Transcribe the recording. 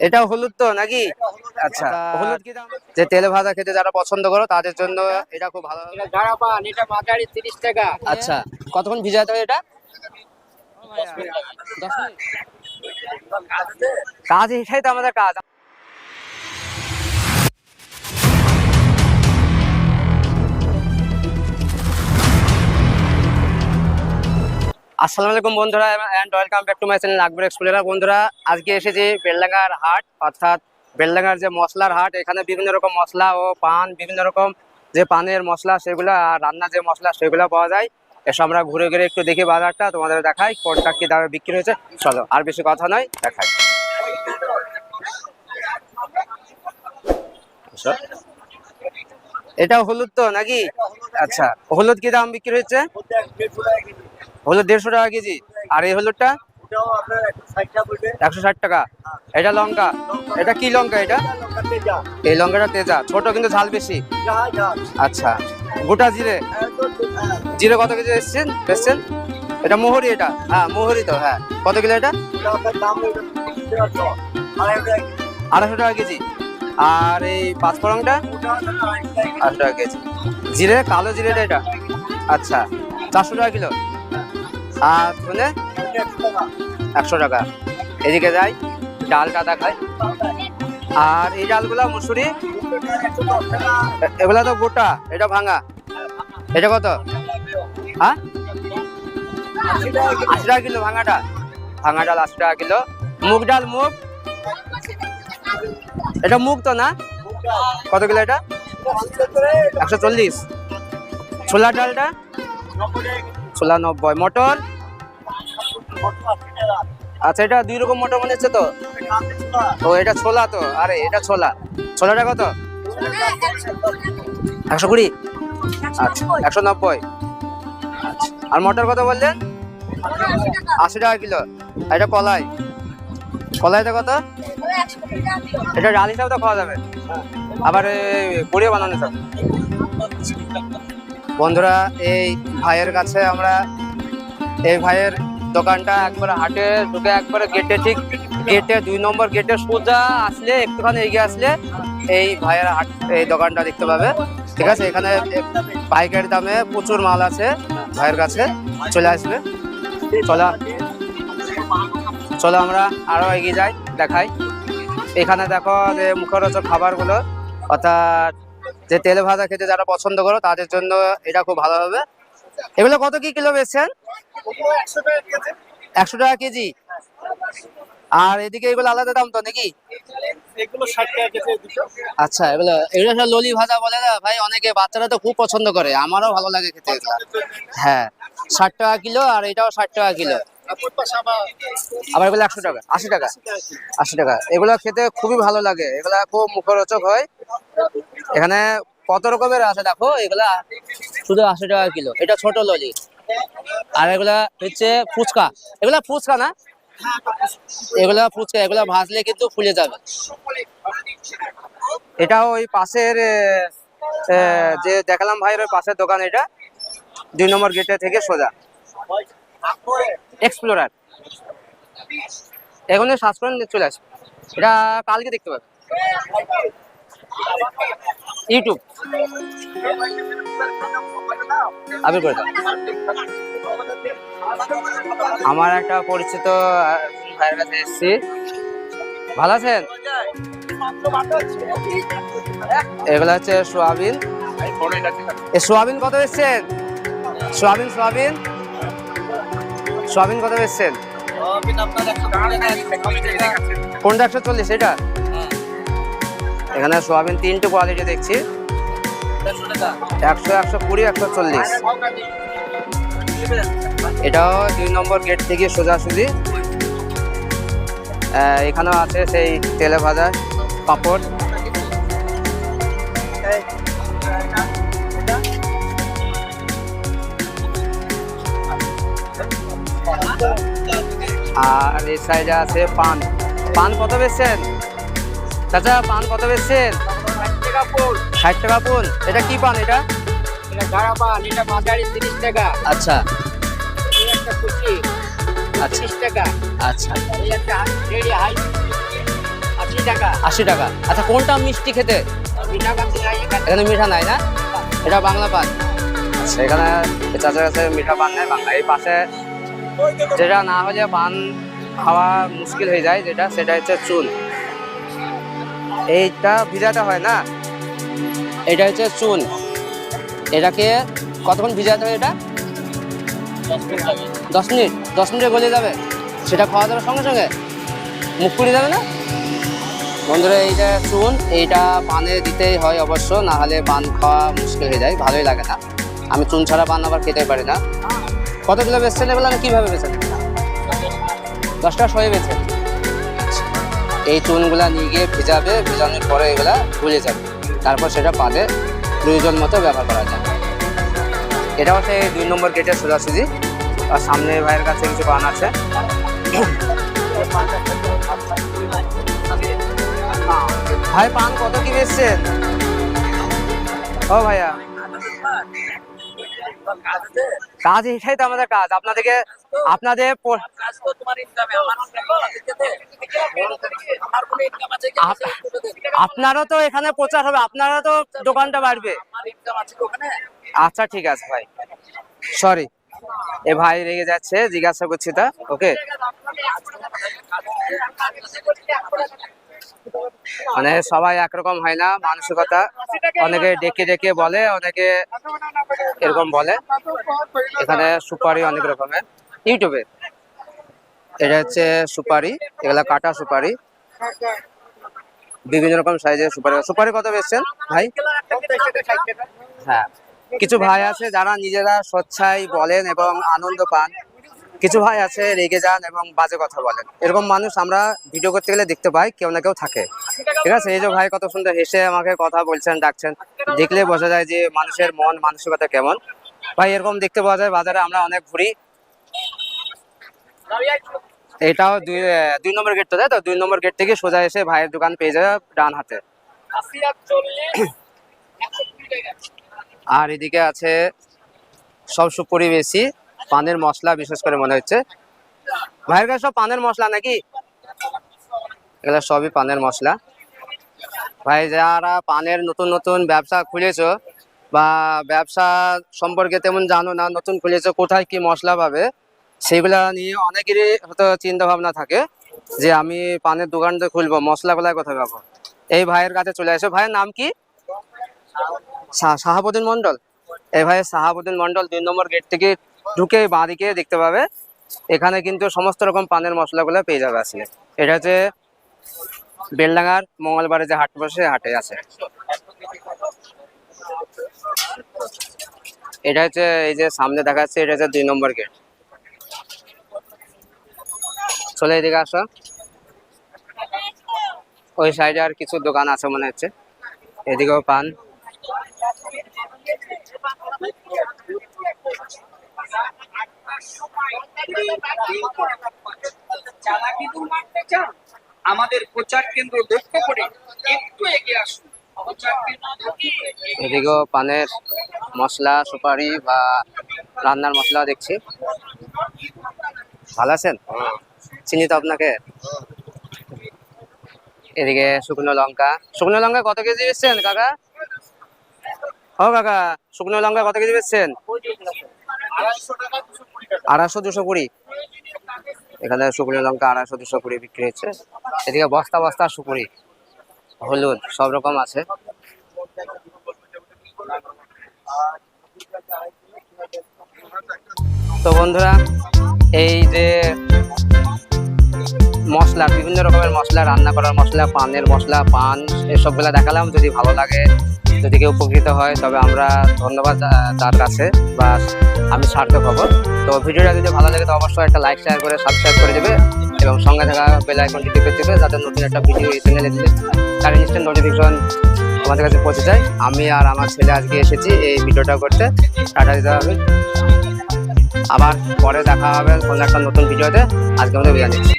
এটা হলুদ তো নাকি? আচ্ছা হলুদ কি দাম? যে তেলে ভাজা খেতে যারা পছন্দ করো তাদের জন্য এটা? খুব ভালো এটা গাড়া পান এটা মাঝারি তিরিশ টাকা। আচ্ছা কতক্ষণ ভিজাতে হবে এটা? মিনিট। কাজ এটাই তো আমাদের কাজ। আসসালামু আলাইকুম বন্ধুরা and welcome back to my channel Akbar explorer বন্ধুরা, আজকে এসেছি বেলডাঙ্গার হাট, অর্থাৎ বেলডাঙ্গার যে মশলার হাট, এখানে বিভিন্ন রকম মশলা ও পান, বিভিন্ন রকম যে পানের মশলা সেগুলো আর রান্নার যে মশলা সেগুলো পাওয়া যায়। এসব আমরা ঘুরে ঘুরে একটু দেখি বাজারটা, তোমাদের দেখাই কোনটা কি দামে বিক্রি হয়েছে। চলো, আর বেশি কথা নয়, দেখাই। এটা হলুদ তো নাকি? আচ্ছা হলুদ কি দাম বিক্রি হচ্ছে হলুদ দেড়শো টাকা কেজি। আর এই হলুদটা? একশো ষাট টাকা। এটা লঙ্কা। এটা কি লঙ্কা এটা? এই লঙ্কাটা তেজা। ছোট কিন্তু ঝাল বেশি। আচ্ছা গোটা জিরে। জিরে কত কেজি এসছেন? এসছেন এটা মোহরি এটা। হ্যাঁ মোহরি তো হ্যাঁ। কত কিলো এটা? আড়াইশো টাকা কেজি। আর এই পাঁচফোড়নটা? আটশো টাকা কেজি। জিরে, কালো জিরেটা এটা? আচ্ছা চারশো টাকা কিলো। আর ধনে? একশো টাকা। এদিকে যাই, ডালটা দেখাই। আর এই ডালগুলা মুসুরি? এগুলা তো গোটা, এটা ভাঙা। এটা কত? হ্যাঁ? আশি টাকা কিলো ভাঙাটা। ভাঙা ডাল আশি টাকা কিলো। মুগ ডাল মুগ? এটা মুগ তো না? কত কিলো এটা? একশো চল্লিশ। ছোলা ডালটা? ছোলা নব্বই। মটর? আচ্ছা এটা দুই রকম মটর মনে হচ্ছে তো? ও, এটা ছোলা তো। আরে, এটা ছোলা। ছোলাটা কত? একশো কুড়ি? আচ্ছা একশো নব্বই। আচ্ছা। আর মটর কত বললেন? আশি টাকা কিলো। এটা কলাই? কলাইটা কত? এটা ডাল হিসাবে তো খাওয়া যাবে। আবার পুড়িয়ে বানানো সব বন্ধুরা, এই ভাইয়ের কাছে আমরা এই ভাইয়ের দোকানটা একবারে হাটে ঢুকে একবারে গেটে ঠিক গেটে দুই নম্বর গেটে সোজা আসলে, একটুখানি এগিয়ে আসলে এই ভাইয়ের হাট, এই দোকানটা দেখতে পাবে। ঠিক আছে? এখানে বাইকের দামে প্রচুর মাল আছে ভাইয়ের কাছে। চলে আসবে। চলা, চলো আমরা আরও এগিয়ে যাই, দেখাই। এখানে দেখো যে মুখরোচক খাবারগুলো অর্থাৎ যে তেলে ভাজা খেতে যারা পছন্দ করো তাদের জন্য এটা খুব ভালো হবে। এগুলো কত কি কিলো বেচছেন? একশো টাকা কেজি। আর এদিকে এগুলো আলাদা দাম তো নাকি? আচ্ছা এগুলো এগুলো সব ললি ভাজা বলে না ভাই অনেকে বাচ্চারা তো খুব পছন্দ করে। আমারও ভালো লাগে খেতে হ্যাঁ ষাট টাকা কিলো আর এটাও ষাট টাকা কিলো। আবার এগুলো একশো টাকা, আশি টাকা আশি টাকা। এগুলো খেতে খুবই ভালো লাগে, এগুলা খুব মুখরোচক হয়। এখানে কত রকমের আছে দেখো, এগুলা শুধু আশি টাকা কিলো, এটা ছোট ললি। আর এগুলা হচ্ছে ফুচকা, এগুলা ফুচকা না? এগুলা ফুচকা, এগুলা ভাজলে কিন্তু ফুলে যাবে। এটা ওই পাশের যে দেখালাম ভাইয়ের ওই পাশের দোকান এটা, দুই নম্বর গেটে থেকে সোজা। এক্সপ্লোরার এখন করেন চলে আসবে, এটা কালকে দেখতে পাবে। ইউটিউব আবির করে আমার একটা পরিচিত ভাইয়ের কাছে এসেছি। ভালো আছেন? এগুলো হচ্ছে সোয়াবিন। সোয়াবিন কত এসছেন? Soybean soybean. সোয়াবিন কত এসছেন কোনটা একশো চল্লিশ এটা? এখানে সোয়াবিন তিনটে কোয়ালিটি দেখছি। একশো একশো কুড়ি একশো চল্লিশ। এটাও দুই নম্বর গেট থেকে সোজাসুজি এখানেও আছে সেই তেলে ভাজা পাপড়। আর এই সাইজে আছে পান। পান কত বেচছেন? চাচা পান কত বেচছেন? ষাট টাকা পুন এটা কি পান এটা? গাড়া পান এটা তিরিশ টাকা। আচ্ছা। একটা কুচি আচ্ছা। টাকা। আচ্ছা। একটা রেডি হাই আশি টাকা। আশি টাকা। আচ্ছা কোনটা মিষ্টি খেতে? এখানে। মিঠা নাই না? এটা বাংলা পান। আচ্ছা এখানে চাচার কাছে মিঠা পান নেই বাংলা এই পাশে যেটা না হলে পান খাওয়া মুশকিল হয়ে যায়, যেটা সেটা হচ্ছে চুন এইটা ভিজাতে হয় না? এটা হচ্ছে চুন এটাকে কতক্ষণ ভিজাতে হয় এটা? দশ মিনিট। দশ মিনিটে গলে যাবে। সেটা খাওয়া যাবে সঙ্গে সঙ্গে? মুখ পুড়ে যাবে না? বন্ধুরা, এইটা চুন এইটা পানে দিতেই হয় অবশ্য, না হলে পান খাওয়া মুশকিল হয়ে যায়, ভালোই লাগে না। আমি চুন ছাড়া পান আবার খেতে পারি না। কত কিলো বেচছেন এগুলো না কীভাবে বেচেন? দশ টাকা শয়ে বেচেন এই চুনগুলা নিয়ে গিয়ে ভেজাবে, ভেজানোর পরে এগুলা গুলে যাবে। তারপর সেটা পানে প্রয়োজন মতো ব্যবহার করা যায়। এটা হচ্ছে দুই নম্বর গেটের সোজাসুজি। আর সামনে ভাইয়ের কাছে কিছু পান আছে। ভাই, পান কত কি বেচছেন? ও ভাইয়া। কাজ, এটাই তো আমাদের কাজ। আপনাদেরকে, আপনাদের আপনারও তো এখানে প্রচার হবে, আপনারও তো দোকানটা বাড়বে। আচ্ছা ঠিক আছে, ভাই। সরি এ ভাই রেগে যাচ্ছে, জিজ্ঞাসা করছি তা ওকে মানে সবাই একরকম হয় না, মানসিকতা। অনেকে ডেকে ডেকে বলে, অনেকে এরকম বলে। এখানে সুপারি অনেক রকমের। ইউটিউবে। এটা হচ্ছে সুপারি, এগুলা কাটা সুপারি। বিভিন্ন রকম সাইজের সুপারি। সুপারি কত বেচছেন, ভাই? হ্যাঁ। কিছু ভাই আছে যারা নিজেরা স্বচ্ছায় বলেন এবং আনন্দ পান। কিছু ভাই আছে, রেগে যান এবং বাজে কথা বলেন। এরকম মানুষ আমরা ভিডিও করতে গেলে দেখতে পাই, কেউ না কেউ থাকে। ঠিক আছে? এই যে ভাই কত সুন্দর হেসে আমাকে কথা বলছেন, ডাকছেন। দেখলে বোঝা যায় যে মানুষের মন, মানসিকতা কেমন। ভাই, এরকম দেখতে পাওয়া যায়, বাজারে আমরা অনেক ঘুরি। এটাও দুই দুই নম্বর গেট তো, তাই তো? দুই নম্বর গেট থেকে সোজা এসে ভাইয়ের দোকান পেয়ে যাবে ডান হাতে। আর এদিকে আছে সব সুপুরি বেশি পানের মশলা বিশেষ করে মনে হচ্ছে। ভাইয়ের কাছে সব পানের মশলা নাকি? এগুলো সবই পানের মশলা। ভাই যারা পানের নতুন নতুন ব্যবসা খুলেছ বা ব্যবসা সম্পর্কে তেমন জানো না নতুন খুলেছ কোথায় কি মশলা পাবে সেগুলা নিয়ে অনেকেরই হয়তো চিন্তা ভাবনা থাকে যে আমি পানের দোকানটা খুলবো মশলাগুলা কোথায় পাবো? এই ভাইয়ের কাছে চলে আসো। ভাইয়ের নাম কি? শাহাবুদ্দিন মন্ডল এই ভাই শাহাবুদ্দিন মন্ডল দুই নম্বর গেট থেকে ঢুকে বাঁদিকে দেখতে পাবে। এখানে কিন্তু সমস্ত রকম পানের মশলাগুলো পেয়ে যাবে আসলে। এটা হচ্ছে বেলডাঙ্গার মঙ্গলবারে যে হাট বসে হাটে আছে। এটা হচ্ছে এই যে সামনে দেখা যাচ্ছে, এটা হচ্ছে দুই নম্বর গেট। চলে এদিকে আসো। ওই সাইডে আর কিছু দোকান আছে মনে হচ্ছে। এদিকেও পান। আমাদের প্রচার কেন্দ্র লক্ষ্য করে একটু এগিয়ে আসুন। এদিকেও পানের মশলা, সুপারি বা রান্নার মশলা দেখছি। ভালো আছেন? চিনি তো আপনাকে? এদিকে শুকনো লঙ্কা। শুকনো লঙ্কা কত কেজি বেচছেন, কাকা? ও কাকা, শুকনো লঙ্কা কত কেজি বেচছেন? আড়াইশো দুশো কুড়ি এখানে শুকনো লঙ্কা আড়াইশো, দুশো কুড়ি বিক্রি হচ্ছে। এদিকে বস্তা বস্তা সুপুরি হলুদ, সব রকম আছে। তো বন্ধুরা, এই যে মশলা, বিভিন্ন রকমের মশলা, রান্না করার মশলা, পানের মশলা, পান, এসবগুলা দেখালাম। যদি ভালো লাগে যদি কেউ উপকৃত হয়, তবে আমরা ধন্যবাদ তার কাছে বা আমি সার্থক হব। তো ভিডিওটা যদি ভালো লাগে, তো অবশ্যই একটা লাইক শেয়ার করে সাবস্ক্রাইব করে দেবে এবং সঙ্গে থাকা বেল আইকনটি টিপে দেবে যাতে নতুন একটা ভিডিও এই চ্যানেলে দিলে তার ইনস্ট্যান্ট নোটিফিকেশন আমাদের কাছে পৌঁছে যায়। আমি আর আমার ছেলে আজকে এসেছি এই ভিডিওটা করতে। টাটা দিতে হবে। আবার পরে দেখা হবে কোনো একটা নতুন ভিডিওতে আজকে আমাদের বিদায়